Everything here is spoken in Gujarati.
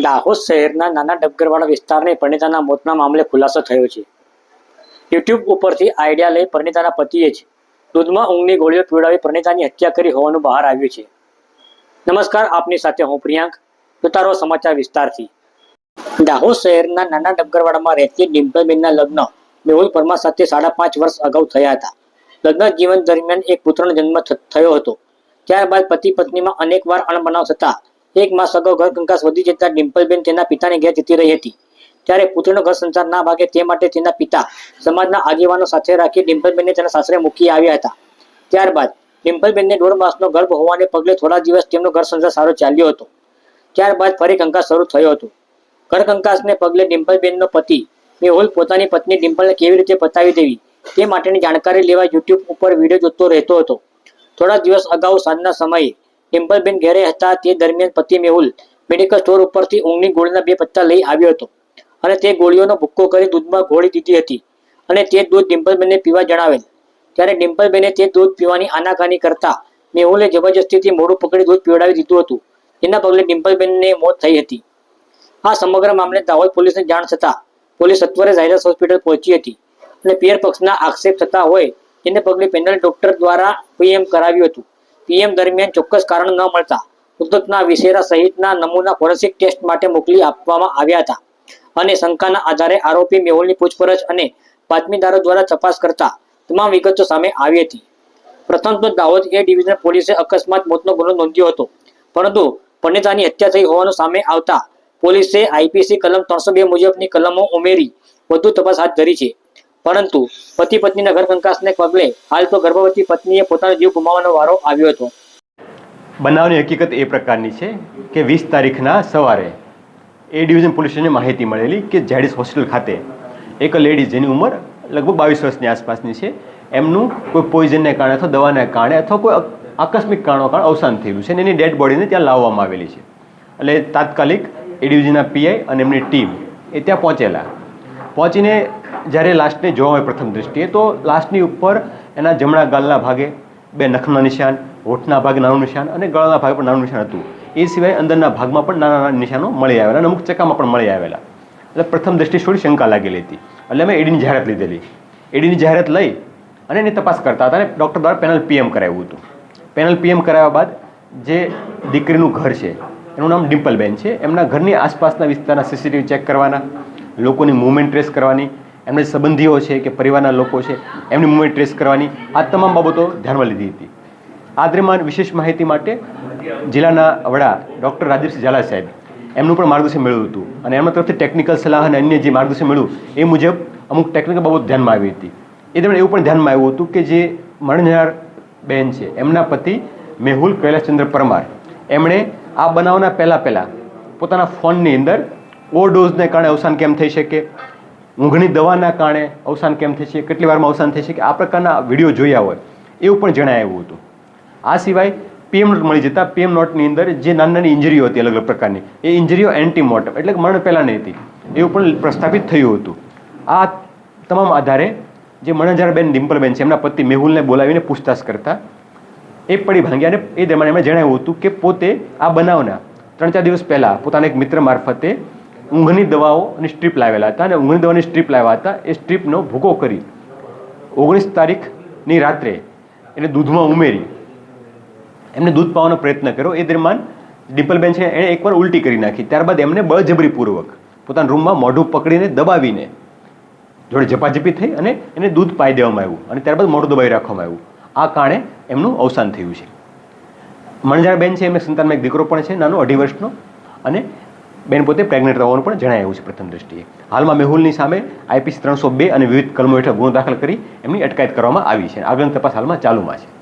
દાહોદ શહેરના નાના ડબગરવાડા વિસ્તારની પરિણીતાના મોતના મામલે ખુલાસો થયો છે. યુટ્યુબ ઉપરથી આઈડિયા લઈ પરિણીતાના પતિએ જ દૂધમાં ઊંઘની ગોળીઓ પીવડાવી પરિણીતાની હત્યા કરી હોવાનું બહાર આવ્યું છે. નમસ્કાર, આપની સાથે હું પ્રિયાંક, ઉતારો સમાચાર વિસ્તારથી. દાહોદ શહેરના નાના ડબગરવાડામાં રહેતી ડિમ્પલબેનના લગ્ન મેહુલ પરમાર સાથે સાડા પાંચ વર્ષ અગાઉ થયા હતા. લગ્ન જીવન દરમિયાન એક પુત્રનો જન્મ થયો હતો. ત્યારબાદ પતિ પત્નીમાં અનેકવાર અણબનાવ થતા એક માસ અગાઉ ઘર કંકાસ વધી જતા ડિમ્પલબેન તેના પિતાને ઘેર જતી રહી હતી. ત્યારે પુત્રનો ઘર સંસાર ના ભાગે તે માટે તેના પિતા સમાજના આગેવાનો સાથે રાખી ડિમ્પલબેનને તેના સાસરે મૂકી આવ્યા હતા. ત્યારબાદ ડિમ્પલબેનને દોઢ માસનો ગર્ભ હોવાને પગલે થોડા દિવસ તેમનો ઘર સંસાર સારો ચાલ્યો હતો. ત્યારબાદ ફરી કંકાસ શરૂ થયો હતો. ઘર કંકાસને પગલે ડિમ્પલબેનનો પતિ મેહુલ પોતાની પત્ની ડિમ્પલને કેવી રીતે પતાવી દેવી તે માટેની જાણકારી લેવા યુટ્યુબ ઉપર વીડિયો જોતો રહેતો હતો. થોડા દિવસ અગાઉ સાંજના સમયે ડિમ્પલબેન ઘેરે હતા તે દરમિયાન પતિ મેહુલ મેડિકલ સ્ટોર ઉપરથી ઊંઘની ગોળીના બે પત્તા લઈ આવ્યો હતો અને તે ગોળીઓનો ભૂક્કો કરી દૂધમાં ઘોળી દીધી હતી અને તે દૂધ ડિમ્પલબેનને પીવા જણાવેલ. ત્યારે ડિમ્પલબેને તે દૂધ પીવાની આનાકાની કરતા મેહુલે જબરજસ્તીથી મોઢું પકડી દૂધ પીવડાવી દીધું હતું. એના પગલે ડિમ્પલબેનને મોત થઈ હતી. આ સમગ્ર મામલે દાહોદ પોલીસને જાણ થતાં પોલીસ સત્વરે ઝાયરસ હોસ્પિટલ પહોંચી હતી અને પિયર પક્ષના આક્ષેપ થતા હોય તેને પગલે પેનલ ડોક્ટર દ્વારા પીએમ કરાવ્યું હતું. પીએમ દરમિયાન ચોક્કસ કારણ ન મળતા મૃતકના વિશેરા સહિતના નમૂના ફોરેન્સિક ટેસ્ટ માટે મોકલી આપવામાં આવ્યા હતા. અને શંકાના આધારે આરોપી મેહુલની પૂછપરછ અને બાતમીદારો દ્વારા તપાસ કરતા તમામ વિગતો સામે આવી હતી. પ્રથમ તો દાહોદ એ ડિવિઝન પોલીસે અકસ્માત મોતનો ગુનો નોંધ્યો હતો. પરંતુ પંડિતાની હત્યા થઈ હોવાનું સામે આવતા પોલીસે આઈપીસી કલમ ત્રણસો બે મુજબની કલમો ઉમેરી વધુ તપાસ હાથ ધરી છે. પરંતુ પતિ પત્નીના ઘર કંકાસને પગલે હાલ તો ગર્ભવતી પત્નીએ પોતાનો જીવ ગુમાવવાનો વારો આવ્યો હતો. બનાવની હકીકત એ પ્રકારની છે કે વીસ તારીખના સવારે એ ડિવિઝન પોલીસ સ્ટેશનને માહિતી મળેલી કે ઝેડિસ હોસ્પિટલ ખાતે એક લેડી જેની ઉંમર લગભગ બાવીસ વર્ષની આસપાસની છે, એમનું કોઈ પોઈઝનને કારણે અથવા દવાને કારણે અથવા કોઈ આકસ્મિક કારણો કારણે અવસાન થયેલું છે અને એની ડેડ બોડીને ત્યાં લાવવામાં આવેલી છે. એટલે તાત્કાલિક એ ડિવિઝનના પીઆઈ અને એમની ટીમ એ ત્યાં પહોંચેલા. પહોંચીને જ્યારે લાસ્ટને જોવા હોય પ્રથમ દૃષ્ટિએ તો લાસ્ટની ઉપર એના જમણા ગાલના ભાગે બે નખના નિશાન, હોઠના ભાગે નાનું નિશાન અને ગળાના ભાગે પણ નાનું નિશાન હતું. એ સિવાય અંદરના ભાગમાં પણ નાના નાના નિશાનો મળી આવેલા અને અમુક ચકામાં પણ મળી આવેલા. એટલે પ્રથમ દ્રષ્ટિએ થોડી શંકા લાગેલી હતી. એટલે અમે એડીની જાહેરાત લીધેલી. એડીની જાહેરાત લઈ અને એની તપાસ કરતા હતા અને ડૉક્ટર દ્વારા પેનલ પીએમ કરાવ્યું હતું. પેનલ પીએમ કરાવ્યા બાદ જે દીકરીનું ઘર છે, એનું નામ ડિમ્પલબેન છે. એમના ઘરની આસપાસના વિસ્તારના સીસીટીવી ચેક કરવાના, લોકોની મૂવમેન્ટ ટ્રેસ કરવાની એમના જે સંબંધીઓ છે કે પરિવારના લોકો છે, એમની મૂવમેન્ટ ટ્રેસ કરવાની આ તમામ બાબતો ધ્યાનમાં લીધી હતી. આ દરમિયાન વિશેષ માહિતી માટે જિલ્લાના વડા ડૉક્ટર રાજીવસિંહ ઝાલા સાહેબ. એમનું પણ માર્ગદર્શન મળ્યું હતું અને એમના તરફથી ટેકનિકલ સલાહ અને અન્ય જે માર્ગદર્શન મળ્યું એ મુજબ અમુક ટેકનિકલ બાબત ધ્યાનમાં આવી હતી. એ દરમિયાન એવું પણ ધ્યાનમાં આવ્યું હતું કે જે મરણનાર બહેન છે, એમના પતિ મેહુલ કૈલાસચંદ્ર પરમાર. એમણે આ બનાવના પહેલાં પહેલાં પોતાના ફોનની અંદર ઓવરડોઝને કારણે અવસાન કેમ થઈ શકે? ઊંઘની દવાના કારણે અવસાન કેમ થશે, કેટલી વારમાં અવસાન થશે, કે આ પ્રકારના વીડિયો જોયા હોય, એવું પણ જણાવ્યું હતું. આ સિવાય પીએમ નોટ મળી જતા પીએમ નોટની અંદર જે નાની નાની ઇન્જરીઓ હતી અલગ અલગ પ્રકારની, એ ઇન્જરીઓ એન્ટીમોર્ટમ, એટલે કે મરણ પહેલાંની હતી, એવું પણ પ્રસ્થાપિત થયું હતું. આ તમામ આધારે જે મણજારબેન ડિમ્પલબેન છે, એમના પતિ મેહુલને બોલાવીને પૂછતાછ કરતા, એ પડી ભાંગ્યા અને એ દરમિયાન એમણે જણાવ્યું હતું કે પોતે આ બનાવના ત્રણ ચાર દિવસ પહેલાં પોતાના એક મિત્ર મારફતે ઊંઘની દવાઓ અને સ્ટ્રીપ લાવેલા હતા અને ઊંઘની દવાની સ્ટ્રીપ લાવ્યા હતા. એ સ્ટ્રીપનો ભૂકો કરી ઓગણીસ તારીખની રાત્રે એને દૂધમાં ઉમેરી. એમને દૂધ પાવાનો પ્રયત્ન કર્યો. એ દરમિયાન ડિમ્પલબેન છે એણે એકવાર ઉલટી કરી નાખી. ત્યારબાદ એમને બળજબરીપૂર્વક પોતાના રૂમમાં મોઢું પકડીને દબાવીને જોડે ઝપાઝપી થઈ અને એને દૂધ પાઈ દેવામાં આવ્યું અને ત્યારબાદ મોઢું દબાવી રાખવામાં આવ્યું. આ કારણે એમનું અવસાન થયું છે. મણજારબેન છે, એમને સંતાનમાં એક દીકરો પણ છે, નાનો અઢી વર્ષનો. અને બેન પોતે પ્રેગ્નેન્ટ હોવાનું પણ જણાવ્યું છે પ્રથમ દ્રષ્ટિએ. હાલમાં મેહુલની સામે આઈપીસી ત્રણસો બે અને વિવિધ કલમો હેઠળ ગુનો દાખલ કરી એમની અટકાયત કરવામાં આવી છે આગળની તપાસ હાલમાં ચાલુમાં છે.